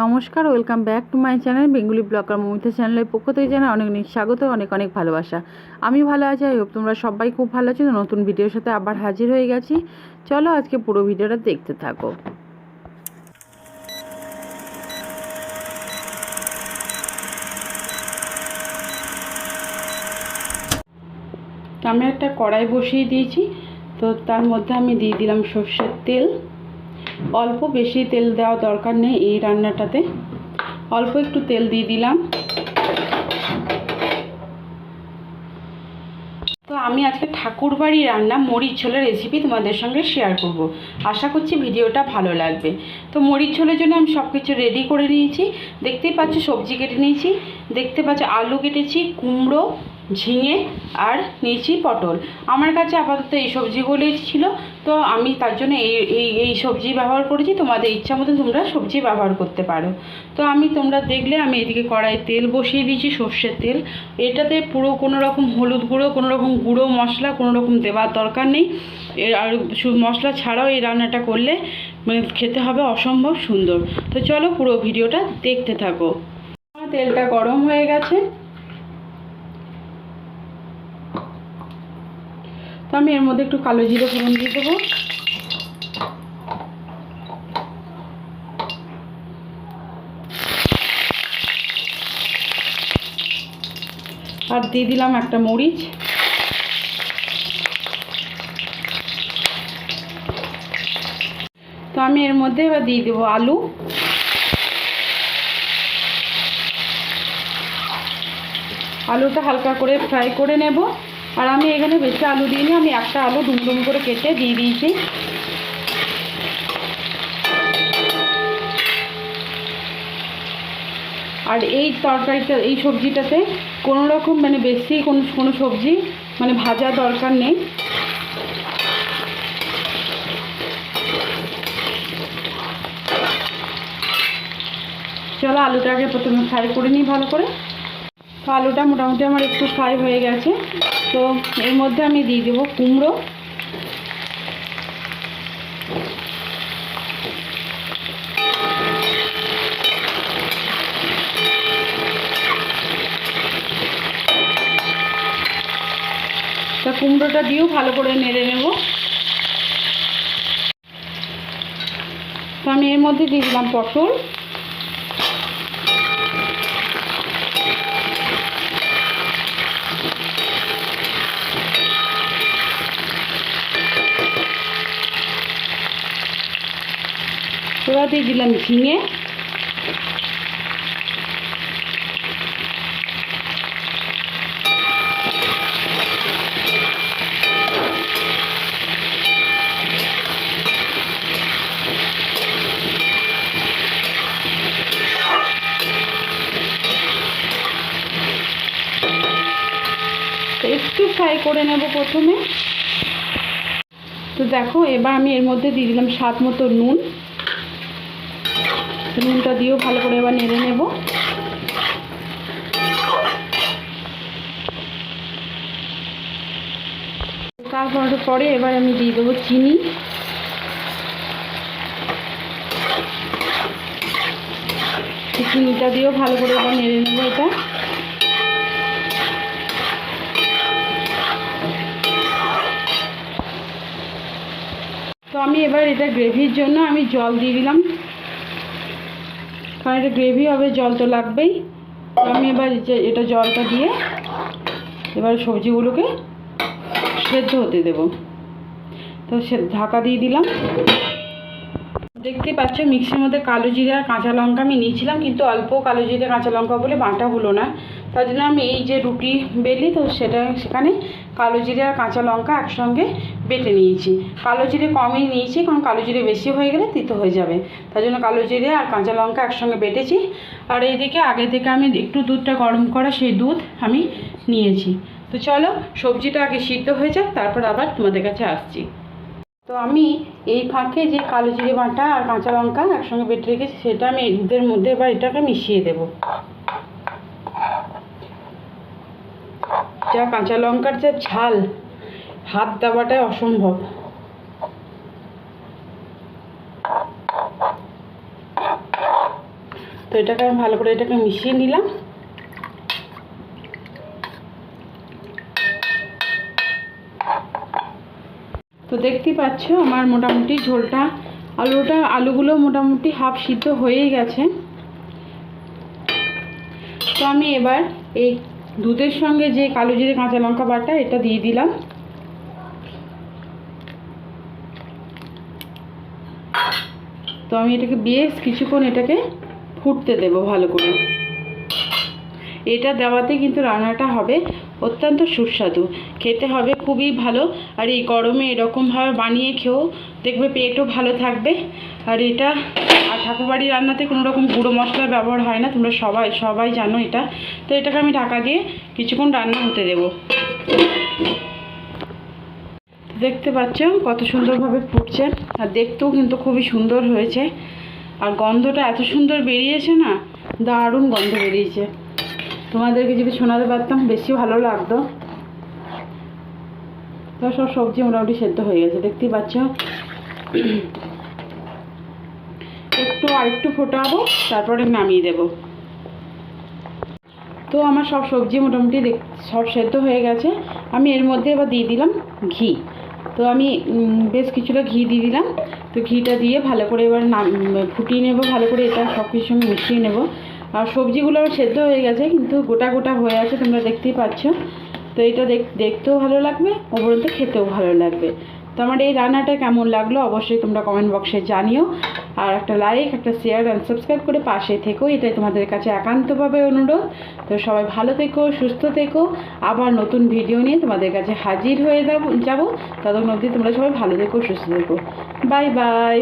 নমস্কার, welcome back to my channel Bengali blogger Momita চ্যানেলের পক্ষ থেকে জানাই অনেক অনেক স্বাগত, অনেক অনেক ভালোবাসা। আমি ভালো আছি, আই হোপ তোমরা সবাই খুব ভালো আছো। নতুন ভিডিওর সাথে আবার হাজির হয়ে গেছি। চলো আজকে পুরো ভিডিওটা দেখতে থাকো। আমি একটা কড়াই বসিয়ে দিয়েছি। তো তার মধ্যে আমি দিয়ে দিলাম সর্ষের তেল। অল্প বেশি তেল দেওয়া দরকার নেই এই রান্নাটাতে। অল্প একটু তেল দিয়ে দিলাম। তো আমি আজকে ঠাকুরবাড়ি রান্না মরিচ ঝোলের রেসিপি তোমাদের সঙ্গে শেয়ার করব। আশা করছি ভিডিওটা ভালো লাগবে। তো মরিচ ঝোলের জন্য আমি সব কিছু রেডি করে নিয়েছি। দেখতেই পাচ্ছ সবজি কেটে নিয়েছি। দেখতে পাচ্ছ আলু কেটেছি, কুমড়ো ঝিঙে আর নিয়েছি পটল। আমার কাছে আপাতত এই সবজিগুলোই ছিল। তো আমি তার জন্য এই এই এই সবজি ব্যবহার করেছি। তোমাদের ইচ্ছা মতো তোমরা সবজি ব্যবহার করতে পারো। তো আমি তোমরা দেখলে আমি এদিকে কড়াই তেল বসিয়ে দিয়েছি, সর্ষের তেল। এটাতে পুরো কোনো রকম হলুদ গুঁড়ো, কোনো রকম গুঁড়ো মশলা, কোনো রকম দেওয়ার দরকার নেই। আর মশলা ছাড়াও এই রান্নাটা করলে মানে খেতে হবে অসম্ভব সুন্দর। তো চলো পুরো ভিডিওটা দেখতে থাকো। তেলটা গরম হয়ে গেছে। তো আমি এর মধ্যে একটু কালো জিরে ফোড়ন দিয়ে দেবো। আর দিয়ে দিলাম একটা মরিচ। তো আমি এর মধ্যে এবার দিয়ে দেবো আলু। আলুটা হালকা করে ফ্রাই করে নেব। আর আমি এখানে বেশি আলু দিইনি, আমি একটা আলু ডুমডুম করে কেটে দিয়ে দিয়েছি। আর এই তরকারিটা, এই সবজিটাতে কোনো রকম মানে বেশি কোনো কোনো সবজি মানে ভাজা দরকার নেই। চলো আলুটাকে প্রথমে ফ্রাই করে নিই ভালো করে। তো আলুটা মোটামুটি আমার একটু ফ্রাই হয়ে গেছে। তো এর মধ্যে আমি দিয়ে দেবো কুমড়ো। তা কুমড়োটা দিয়েও ভালো করে নেড়ে নেব। তো আমি এর মধ্যে দিয়ে দিলাম পটল। এবার দিয়ে দিলাম ঝিঙে একটু ফ্রাই করে নেব প্রথমে। তো দেখো, এবার আমি এর মধ্যে দিয়ে দিলাম স্বাদ মতো নুন। নুনটা দিয়েও ভালো করে এবার নেড়ে নেব। তারপর পরে এবার আমি দিয়ে দেবো চিনি। চিনিটা দিয়েও ভালো করে এবার নেড়ে নেব এটা। তো আমি এবার এটা গ্রেভির জন্য আমি জল দিয়ে দিলাম। কারণ এটা গ্রেভি হবে, জল তো লাগবেই। আমি এবার যে এটা জলটা দিয়ে এবার সবজিগুলোকে সেদ্ধ হতে দেব। তো সে ঢাকা দিয়ে দিলাম। দেখতে পাচ্ছ, মিক্সির মধ্যে কালো জিরে আর কাঁচা লঙ্কা আমি নিয়েছিলাম, কিন্তু অল্প কালো জিরে, কাঁচা লঙ্কা বলে বাটা হলো না। তার জন্য আমি এই যে রুটি বেলি, তো সেটা সেখানে কালো জিরে আর কাঁচা লঙ্কা একসঙ্গে বেটে নিয়েছি। কালো জিরে কমই নিয়েছি, কারণ কালো জিরে বেশি হয়ে গেলে তিতো হয়ে যাবে। তার জন্য কালো জিরে আর কাঁচা লঙ্কা একসঙ্গে বেটেছি। আর এইদিকে আগে থেকে আমি একটু দুধটা গরম করা সেই দুধ আমি নিয়েছি। তো চলো, সবজিটা আগে সিদ্ধ হয়ে যাক, তারপর আবার তোমাদের কাছে আসছি। তো আমি এই ফাঁকে যে কালো জিরে বাটা আর কাঁচা লঙ্কা একসঙ্গে বেটে রেখেছি, সেটা আমি দুধের মধ্যে এবার এটাকে মিশিয়ে দেব। যা কাঁচা লঙ্কার যে ঝাল, হাত দেওয়াটাই অসম্ভব। তো এটাকে আমি ভালো করে এটাকে মিশিয়ে নিলাম। তো দেখতেই পাচ্ছ আমার মোটামুটি ঝোলটা, আলুটা, আলুগুলো মোটামুটি হাফ সিদ্ধ হয়েই গেছে। তো আমি এবার এই দুধের সঙ্গে যে কালো জিরে কাঁচা লঙ্কা বাটা, এটা দিয়ে দিলাম। তো আমি এটাকে বেশ কিছুক্ষণ এটাকে ফুটতে দেবো ভালো করে। এটা দেওয়াতে কিন্তু রান্নাটা হবে অত্যন্ত সুস্বাদু। খেতে হবে খুবই ভালো। আর এই গরমে এরকমভাবে বানিয়ে খেয়েও দেখবে পেটও ভালো থাকবে। আর এটা আর ঠাকুরবাড়ির রান্নাতে কোনো রকম গুঁড়ো মশলার ব্যবহার হয় না। তোমরা সবাই সবাই জানো এটা। তো এটাকে আমি ঢাকা দিয়ে কিছুক্ষণ রান্না হতে দেবো। দেখতে পাচ্ছ কত সুন্দরভাবে ফুটছে। আর দেখতেও কিন্তু খুবই সুন্দর হয়েছে। আর গন্ধটা এত সুন্দর বেরিয়েছে না, দারুণ গন্ধ বেরিয়েছে। তোমাদেরকে যদি শোনাতে পারতাম, বেশি ভালো লাগতো। তো সব সবজি মোটামুটি সেদ্ধ হয়ে গেছে, দেখতেই পাচ্ছ। একটু আরেকটু ফোটাবো, তারপরে নামিয়ে দেব। তো আমার সব সবজি মোটামুটি সব সেদ্ধ হয়ে গেছে। আমি এর মধ্যে এবার দিয়ে দিলাম ঘি। তো আমি বেশ কিছুটা ঘি দিয়ে দিলাম। তো ঘিটা দিয়ে ভালো করে এবার নাম, ফুটিয়ে নেব, ভালো করে এটা সব কিছুর সঙ্গে মিশিয়ে নেব। আর সবজিগুলো আমার সেদ্ধ হয়ে গেছে, কিন্তু গোটা গোটা হয়ে আছে, তোমরা দেখতেই পাচ্ছ। তো এটা দেখ, দেখতেও ভালো লাগবে উপরন্ত খেতেও ভালো লাগবে। তো আমার এই রান্নাটা কেমন লাগল অবশ্যই তোমরা কমেন্ট বক্সে জানিও। আর একটা লাইক একটা শেয়ার অ্যান্ড সাবস্ক্রাইব করে পাশে থেকো, এটাই তোমাদের কাছে একান্তভাবে অনুরোধ। তো সবাই ভালো থেকো, সুস্থ থেকো, আবার নতুন ভিডিও নিয়ে তোমাদের কাছে হাজির হয়ে যাব, যাব। ততক্ষণ অবধি তোমরা সবাই ভালো থেকো, সুস্থ থেকো। Bye bye